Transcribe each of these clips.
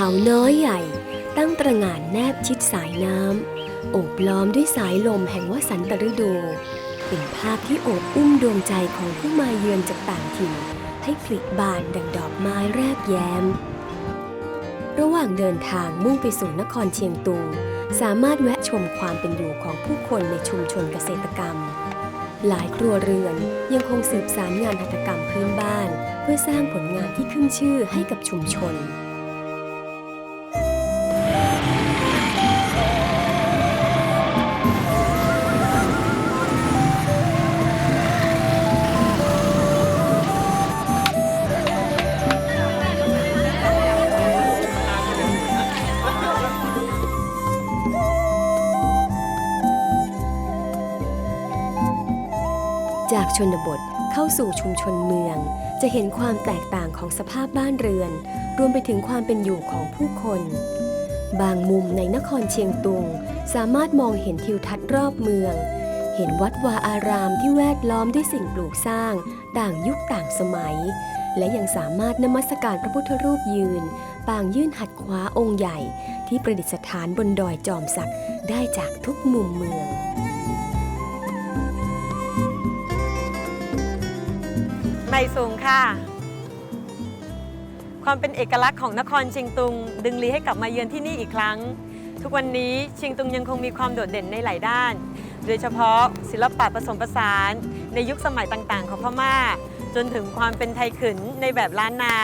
ขุนเขาน้อยใหญ่ ตั้งตระหง่านแนบชิดสายน้ำโอบล้อมด้วยสายลมแห่งวสันตฤดู เป็นภาพที่โอบอุ้มดวงใจของผู้มาเยือนจากต่างถิ่น ให้ผลิบานดังดอกไม้แรกแย้ม ระหว่างเดินทางมุ่งไปสู่นครเชียงตุง สามารถแวะชมความเป็นอยู่ของผู้คนในชุมชนเกษตรกรรม หลายครัวเรือนยังคงสืบสารงานหัตถกรรมพื้นบ้าน เพื่อสร้างผลงานที่ขึ้นชื่อให้กับชุมชน ชนบทเข้าสู่ชุมชนเมือง จะเห็นความแตกต่างของสภาพบ้านเรือน รวมไปถึงความเป็นอยู่ของผู้คน บางมุมในนครเชียงตุง สามารถมองเห็นทิวทัศน์รอบเมือง เห็นวัดวาอารามที่แวดล้อมด้วยสิ่งปลูกสร้าง ต่างยุคต่างสมัย และยังสามารถนมัสการพระพุทธรูปยืน ปางยื่นหัดขวาองค์ใหญ่ ที่ประดิษฐานบนดอยจอมศักดิ์ได้จากทุกมุมเมือง สูงค่ะ ความเป็นเอกลักษณ์ของนครเชียงตุง ดึงลีให้กลับมาเยือนที่นี่อีกครั้ง ทุกวันนี้เชียงตุงยังคงมีความโดดเด่นในหลายด้าน โดยเฉพาะศิลปะผสมผสาน ในยุคสมัยต่างๆ ของพม่า จนถึงความเป็นไทยขึนในแบบล้านนา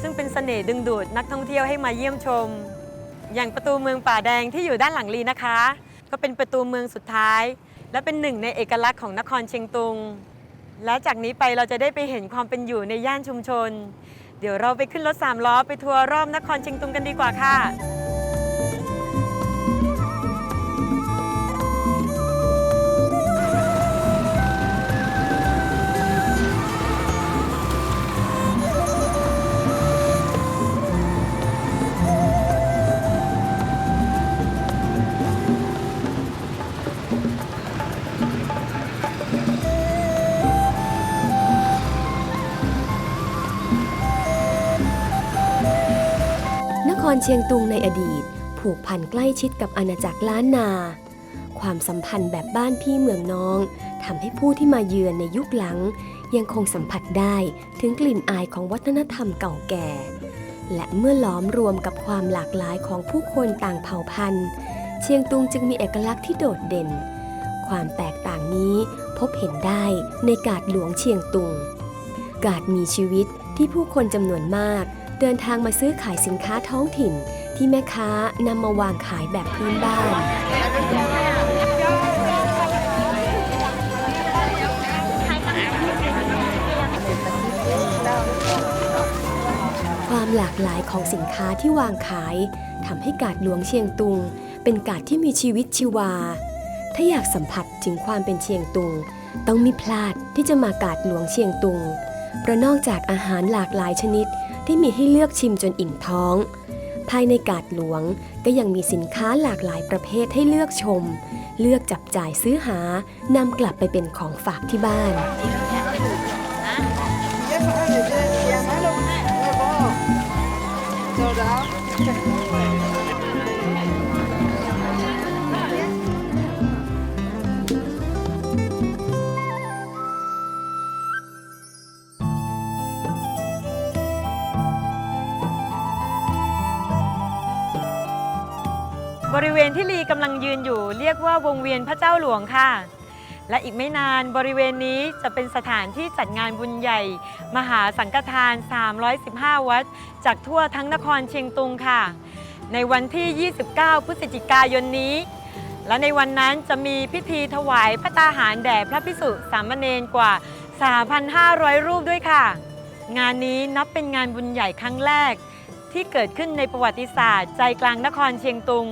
ซึ่งเป็นเสน่ห์ดึงดูดนักท่องเที่ยวให้มาเยี่ยมชม อย่างประตูเมืองป่าแดงที่อยู่ด้านหลังลีนะคะ ก็เป็นประตูเมืองสุดท้าย และเป็นหนึ่งในเอกลักษณ์ของนครเชียงตุง และจากนี้ไปเราจะได้ไปเห็นความเป็นอยู่ในย่านชุมชน เดี๋ยวเราไปขึ้นรถสามล้อไปทัวร์รอบนครเชียงตุงกันดีกว่าค่ะ เชียงตุงในอดีต ผูกพันใกล้ชิดกับอาณาจักรล้านนา ความสัมพันธ์แบบบ้านพี่เมืองน้องทำให้ผู้ที่มาเยือนในยุคหลัง ยังคงสัมผัสได้ถึงกลิ่นอายของวัฒนธรรมเก่าแก่ และเมื่อล้อมรวมกับความหลากหลายของผู้คนต่างเผ่าพันธุ์ เชียงตุงจึงมีเอกลักษณ์ที่โดดเด่น ความแตกต่างนี้พบเห็นได้ในกาดหลวงเชียงตุง กาดมีชีวิตที่ผู้คนจำนวนมาก เดินทางมาซื้อขายสินค้าท้องถิ่น ที่แม่ค้านำมาวางขายแบบพื้นบ้าน ความหลากหลายของสินค้าที่วางขายทำให้กาดหลวงเชียงตุง เป็นกาดที่มีชีวิตชีวา ถ้าอยากสัมผัสถึงความเป็นเชียงตุง ต้องไม่พลาดที่จะมากาดหลวงเชียงตุงเพราะนอกจากอาหารหลากหลายชนิด ที่มีให้เลือกชิมจนอิ่มท้อง ภายในกาดหลวงก็ยังมีสินค้าหลากหลายประเภทให้เลือกชม เลือกจับจ่ายซื้อหานำกลับไปเป็นของฝากที่บ้าน ยืนอยู่เรียกว่าวงเวียนพระเจ้าหลวงค่ะ และอีกไม่นานบริเวณนี้จะเป็นสถานที่จัดงานบุญใหญ่ มหาสังฆทาน 315 วัด จากทั่วทั้งนครเชียงตุงค่ะ ในวันที่ 29 พฤศจิกายนนี้ และในวันนั้นจะมีพิธีถวายพระตาหารแด่พระพิสุสามเณรกว่า 3,500 รูปด้วยค่ะ งานนี้นับเป็นงานบุญใหญ่ครั้งแรกที่เกิดขึ้นในประวัติศาสตร์ใจกลางนครเชียงตุง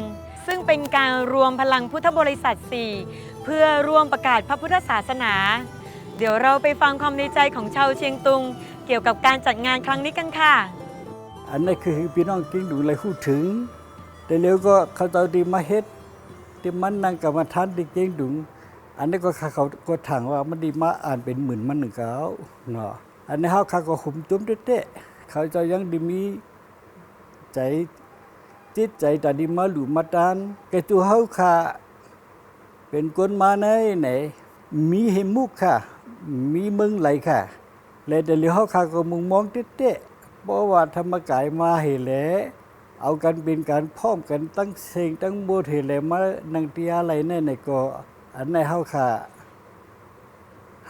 ซึ่งเป็นการรวมพลังพุทธบริษัท 4 เพื่อร่วมประกาศพระพุทธศาสนา เดี๋ยวเราไปฟังความในใจของชาวเชียงตุง เกี่ยวกับการจัดงานครั้งนี้กันค่ะ อันนี้คือพี่น้องกิ้งดูเลยพูดถึงแต่เร็วก็เขาเตอนดีมาเฮ็ดที่มันนั่งกรรมฐานที่เก่งดุงอันนี้ก็เขาก็ถางว่ามันดีมาอ่านเป็นหมื่นมันหนึ่งเขาเนาะอันนี้เขาเขาก็หุมจุ้มเตะเขาจะยังดีมีใจ จิตใจตาดีมาหลูมาตานแกตัวเฮาค่ะเป็นคนมาในไหนมีเหมุกค่ะ มีเมืองไหลค่ะและเดี๋ยวเฮาค่ะก็มุงมองเต๊ะเพราะว่าธรรมกายมาให้แหลเอากันเป็นการพร้อมกันตั้งเสงตั้งโบสถ์ให้แลมานังเตียอะไรแน่ไหนก็อันในเฮาค่ะ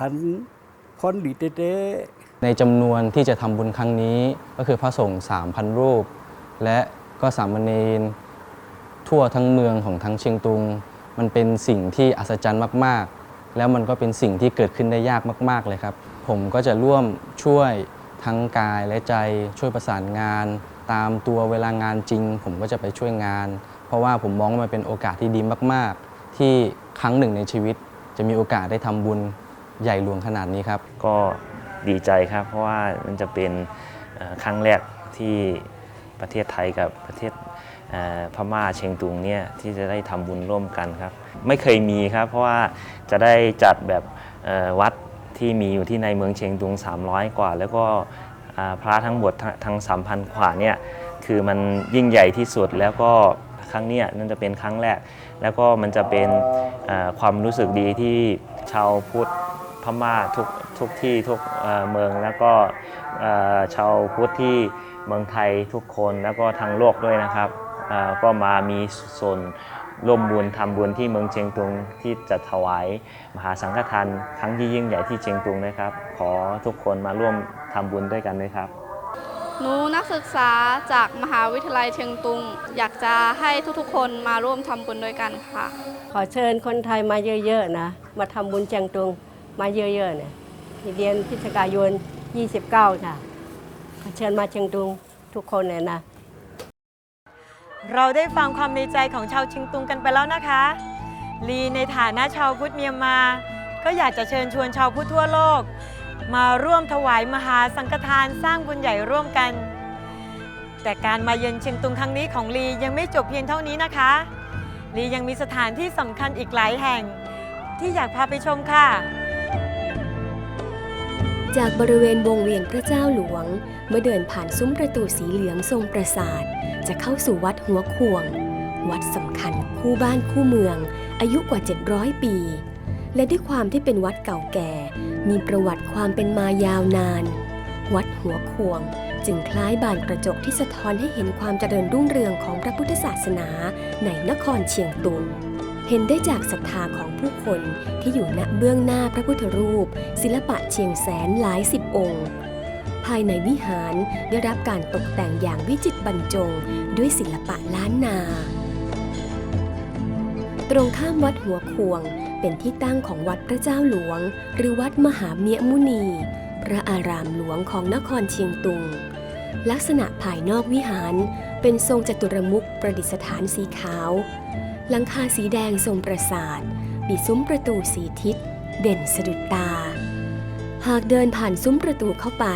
หันพรดีเต๊ะในจำนวนที่จะทำบุญครั้งนี้ก็คือพระสงฆ์3,000 รูป และ ก็สามเณรทั่วทั้งเมืองของทั้งเชียงตุง มันเป็นสิ่งที่อัศจรรย์มาก ๆ แล้วมันก็เป็นสิ่งที่เกิดขึ้นได้ยากมาก ๆ เลยครับ ผมก็จะร่วมช่วยทั้งกายและใจช่วยประสานงาน ตามตัวเวลางานจริง ผมก็จะไปช่วยงาน เพราะว่าผมมองว่ามันเป็นโอกาสที่ดีมาก ๆ ที่ครั้งหนึ่งในชีวิต จะมีโอกาสได้ทำบุญใหญ่หลวงขนาดนี้ครับ ก็ดีใจครับ เพราะว่ามันจะเป็นครั้งแรกที่ ประเทศไทยกับประเทศพม่าเชียงตุงเนี่ยที่จะได้ทำบุญร่วมกันครับ ไม่เคยมีครับ เพราะว่าจะได้จัดแบบวัดที่มีอยู่ที่ในเมืองเชียงตุง 300 กว่า แล้วก็พระทั้งหมดทั้งทั้ง 3,000 กว่าเนี่ยคือมันยิ่งใหญ่ที่สุดแล้วก็ครั้งนี้นั่นจะเป็นครั้งแรก แล้วก็มันจะเป็นความรู้สึกดีที่ชาวพุทธพม่าทุก ทุกที่ทุกเอ่อเมืองแล้วก็เอ่อชาวพุทธที่เมืองไทยทุกคนแล้วก็ทางโลกด้วยนะครับเอ่อก็มามีส่วนร่วมบุญทำบุญที่เมืองเชียงตุงที่จะถวายมหาสังฆทานครั้งที่ยิ่งใหญ่ที่เชียงตุงนะครับ ขอทุกคนมาร่วมทำบุญด้วยกันด้วยครับหนูนักศึกษาจากมหาวิทยาลัยเชียงตุง อยากจะให้ทุกๆ คนมาร่วมทำบุญด้วยกันค่ะ ขอเชิญคนไทยมาเยอะๆนะ มาทำบุญเชียงตุงมาเยอะๆน เดือนพฤศจิกายน 29 ค่ะขอเชิญมาเชียงตุงทุกคนเลยนะ เราได้ฟังความในใจของชาวเชิงตุงกันไปแล้วนะคะ ลีในฐานะชาวพุทธเมียนมา ก็อยากจะเชิญชวนชาวพุทธทั่วโลก มาร่วมถวายมหาสังฆทานสร้างบุญใหญ่ร่วมกัน แต่การมาเยือนเชียงตุงครั้งนี้ของลียังไม่จบเพียงเท่านี้นะคะลียังมีสถานที่สำคัญอีกหลายแห่ง ที่อยากพาไปชมค่ะ จากบริเวณวงเวียนพระเจ้าหลวง เมื่อเดินผ่านซุ้มประตูสีเหลืองทรงปราสาท จะเข้าสู่วัดหัวขวง วัดสำคัญคู่บ้านคู่เมือง อายุกว่า 700 ปี และด้วยความที่เป็นวัดเก่าแก่ มีประวัติความเป็นมายาวนาน วัดหัวขวง จึงคล้ายบานกระจกที่สะท้อนให้เห็นความเจริญรุ่งเรืองของพระพุทธศาสนาในนครเชียงตุง เห็นได้จากศรัทธาของผู้คนที่อยู่ณเบื้องหน้าพระพุทธรูป ศิลปะเชียงแสนหลายสิบองค์ ภายในวิหารได้รับการตกแต่งอย่างวิจิตรบรรจงด้วยศิลปะล้านนา ตรงข้ามวัดหัวควง เป็นที่ตั้งของวัดพระเจ้าหลวง หรือวัดมหาเมียมุนี พระอารามหลวงของนครเชียงตุง ลักษณะภายนอกวิหารเป็นทรงจัตุรมุขประดิษฐานสีขาว หลังคาสีแดงทรงประสาท มีซุ้มประตูสีทิศ เด่นสะดุดตา หากเดินผ่านซุ้มประตูเข้าไป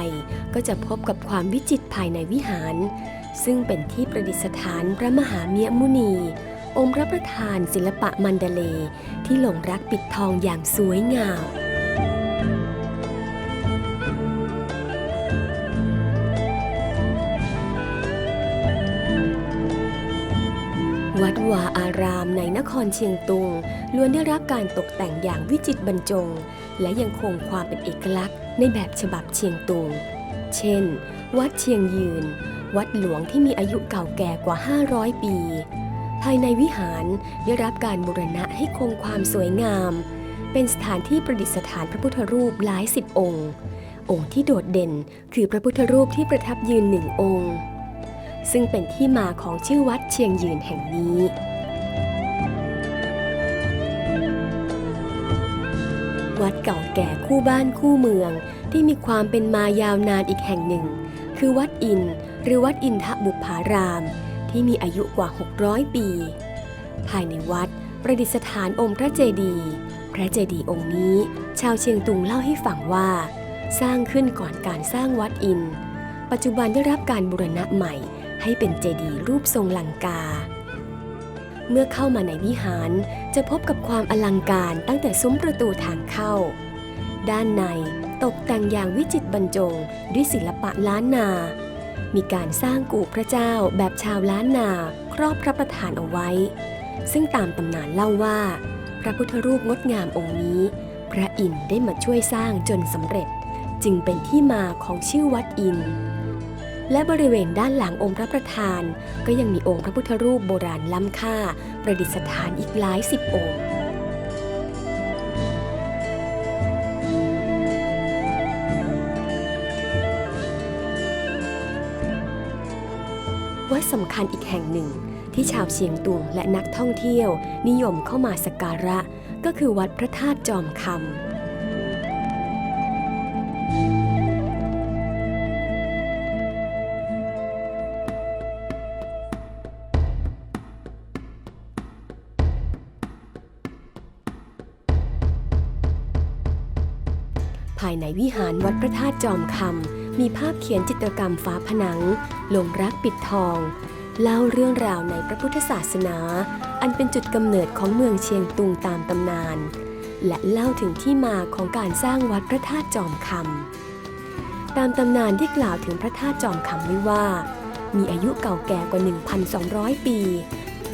ก็จะพบกับความวิจิตรภายในวิหาร ซึ่งเป็นที่ประดิษฐานพระมหาเมียมุนี องค์พระประธานศิลปะมันเดเล ที่หลงรักปิดทองอย่างสวยงาม วัดวาอารามในนครเชียงตุงล้วนได้รับการตกแต่งอย่างวิจิตรบรรจง และยังคงความเป็นเอกลักษณ์ในแบบฉบับเชียงตุง เช่น วัดเชียงยืน วัดหลวงที่มีอายุเก่าแก่กว่า 500 ปี ภายในวิหารได้รับการบูรณะให้คงความสวยงาม เป็นสถานที่ประดิษฐานพระพุทธรูปหลายสิบองค์ องค์ที่โดดเด่นคือพระพุทธรูปที่ประทับยืนหนึ่งองค์ ซึ่งเป็นที่มาของชื่อวัดเชียงยืนแห่งนี้ วัดเก่าแก่คู่บ้านคู่เมืองที่มีความเป็นมายาวนานอีกแห่งหนึ่ง คือวัดอินหรือวัดอินทบุพาราม ที่มีอายุกว่า 600 ปี ภายในวัดประดิษฐานองค์พระเจดีย์พระเจดีย์องค์นี้ ชาวเชียงตุงเล่าให้ฟังว่า สร้างขึ้นก่อนการสร้างวัดอิน ปัจจุบันได้รับการบูรณะใหม่ ให้เป็นเจดีย์รูปทรงลังกา เมื่อเข้ามาในวิหารจะพบกับความอลังการตั้งแต่ซุ้มประตูทางเข้า ด้านในตกแต่งอย่างวิจิตรบรรจงด้วยศิลปะล้านนา มีการสร้างกู่พระเจ้าแบบชาวล้านนาครอบพระประธานเอาไว้ ซึ่งตามตำนานเล่าว่า พระพุทธรูปงดงามองค์นี้ พระอินทร์ได้มาช่วยสร้างจนสำเร็จ จึงเป็นที่มาของชื่อวัดอินทร์ และบริเวณด้านหลังองค์พระประธาน ก็ยังมีองค์พระพุทธรูปโบราณล้ำค่า ประดิษฐานอีกหลายสิบองค์วัดสำคัญอีกแห่งหนึ่ง ที่ชาวเชียงตุงและนักท่องเที่ยว นิยมเข้ามาสักการะ ก็คือวัดพระธาตุจอมคำ วิหารวัดพระธาตุจอมคำมีภาพเขียนจิตรกรรมฝาผนังลงรักปิดทอง เล่าเรื่องราวในพระพุทธศาสนา อันเป็นจุดกำเนิดของเมืองเชียงตุงตามตำนาน และเล่าถึงที่มาของการสร้างวัดพระธาตุจอมคำตามตำนานที่กล่าวถึงพระธาตุจอมคำไว้ว่า มีอายุเก่าแก่กว่า 1,200 ปี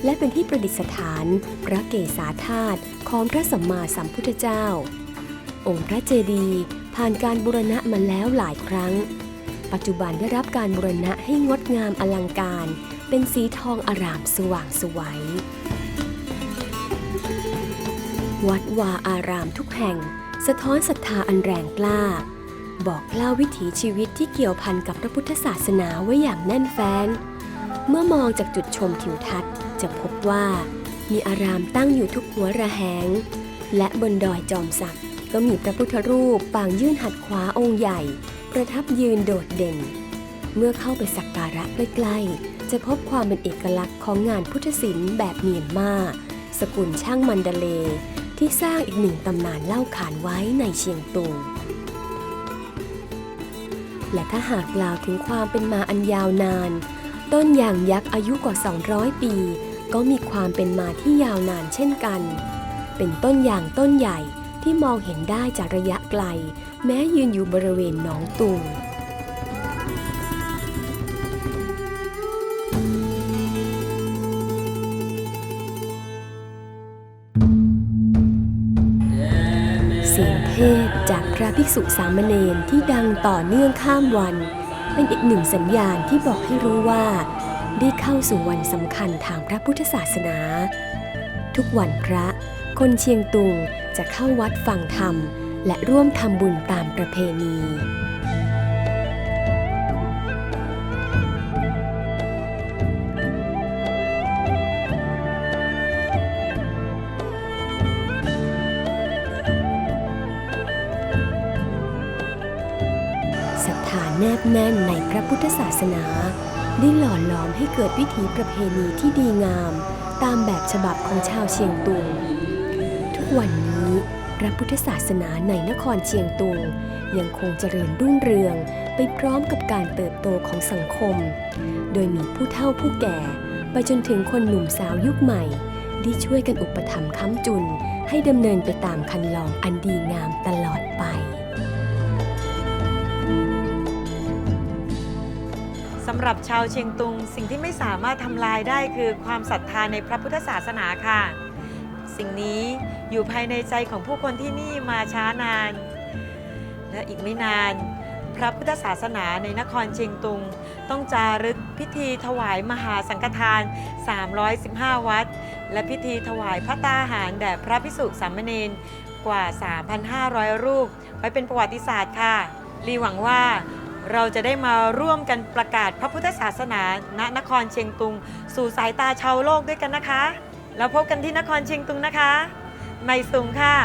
และเป็นที่ประดิษฐาน พระเกศาธาตุของพระสัมมาสัมพุทธเจ้าองค์พระเจดีย์ ผ่านการบูรณะมาแล้วหลายครั้ง ปัจจุบันได้รับการบูรณะให้งดงามอลังการ เป็นสีทองอารามสว่างสวัยวัดวาอารามทุกแห่ง สะท้อนศรัทธาอันแรงกล้า บอกเล่าวิถีชีวิตที่เกี่ยวพันกับพระพุทธศาสนาไว้อย่างแน่นแฟ้น เมื่อมองจากจุดชมทิวทัศน์จะพบว่า มีอารามตั้งอยู่ทุกหัวระแหง และบนดอยจอมศักดิ ก็มีพระพุทธรูปปางยื่นหัดขวาองค์ใหญ่ ประทับยืนโดดเด่น เมื่อเข้าไปสักการะใกล้ๆ จะพบความเป็นเอกลักษณ์ของงานพุทธศิลป์แบบเมียนมา สกุลช่างมันดาเลที่สร้างอีกหนึ่งตำนานเล่าขานไว้ในเชียงตุง และถ้าหากกล่าวถึงความเป็นมาอันยาวนาน ต้นยางยักษ์อายุกว่า 200 ปี ก็มีความเป็นมาที่ยาวนานเช่นกัน เป็นต้นยางต้นใหญ่ ที่มองเห็นได้จากระยะไกล แม้ยืนอยู่บริเวณหนองตุงเสียงเทศจากพระภิกษุสามเณรที่ดังต่อเนื่องข้ามวัน เป็นอีกหนึ่งสัญญาณที่บอกให้รู้ว่า ได้เข้าสู่วันสำคัญทางพระพุทธศาสนา ทุกวันพระ คนเชียงตุงจะเข้าวัดฟังธรรม และร่วมทำบุญตามประเพณีศรัทธาแนบแน่นในพระพุทธศาสนา ได้หล่อหลอมให้เกิดวิถีประเพณีที่ดีงาม ตามแบบฉบับของชาวเชียงตุง วันนี้พระพุทธศาสนาในนครเชียงตุง ยังคงเจริญรุ่งเรืองไปพร้อมกับการเติบโตของสังคม โดยมีผู้เฒ่าผู้แก่ ไปจนถึงคนหนุ่มสาวยุคใหม่ ที่ช่วยกันอุปถัมภ์ค้ำจุน ให้ดำเนินไปตามคันลองอันดีงามตลอดไป สำหรับชาวเชียงตุงสิ่งที่ไม่สามารถทำลายได้คือความศรัทธาในพระพุทธศาสนาค่ะ สิ่งนี้อยู่ภายในใจของผู้คนที่นี่มาช้านาน และอีกไม่นาน พระพุทธศาสนาในนครเชียงตุง ต้องจารึกพิธีถวายมหาสังฆทาน 315 วัด และพิธีถวายพระตาหารแด่พระพิสุสามเณรกว่า 3,500 รูป ไว้เป็นประวัติศาสตร์ค่ะ รีหวังว่าเราจะได้มาร่วมกันประกาศพระพุทธศาสนาณนครเชียงตุง สู่สายตาชาวโลกด้วยกันนะคะ แล้วพบกันที่นครเชียงตุงนะคะ ไม่สูงค่ะ